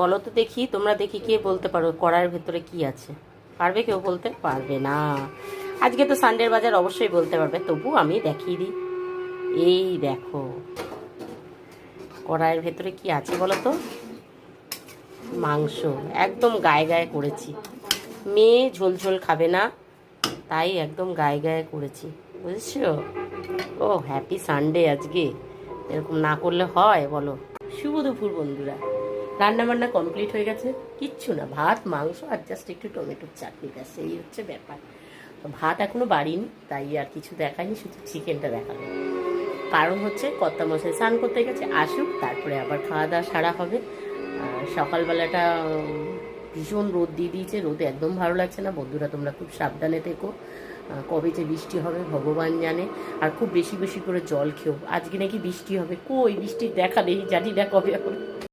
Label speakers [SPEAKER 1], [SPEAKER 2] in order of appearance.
[SPEAKER 1] বলো তো দেখি, তোমরা দেখি কে বলতে পারো কড়ার ভেতরে কি আছে? পারবে কেউ বলতে? পারবে না। আজকে তো সানডের বাজার অবশ্যই বলতে পারবে, তবু আমি দেখিয়ে দিই। এই দেখো, কড়াইয়ের ভেতরে কি আছে বলো তো? মাংস, একদম গায়ে গায়ে করেছি। মেয়ে ঝোল ঝোল খাবে না, তাই একদম গায়ে গায়ে করেছি। বুঝেছ? ও হ্যাপি সানডে আজকে। এরকম না করলে হয়, বলো। শুভ দুপুর বন্ধুরা। রান্না বান্না কমপ্লিট হয়ে গেছে, কিচ্ছু না, ভাত, মাংস আর জাস্ট একটু টমেটোর চাটনি, ব্যাস, এই হচ্ছে ব্যাপার। ভাত এখনও বাড়িনি, তাই আর কিছু দেখায়নি, শুধু চিকেনটা দেখাল কারণ হচ্ছে কর্তা মশাই স্নান করতে গেছে, আসুক, তারপরে আবার খাওয়া দাওয়া সারা হবে। সকালবেলাটা ভীষণ রোদ দিয়ে দিয়েছে, রোদে একদম ভালো লাগছে না। বন্ধুরা, তোমরা খুব সাবধানে থেকো। কবে যে বৃষ্টি হবে, ভগবান জানে। আর খুব বেশি বেশি করে জল খেও। আজকে নাকি বৃষ্টি হবে। কই বৃষ্টির দেখা নেই জানি না কবে হবে।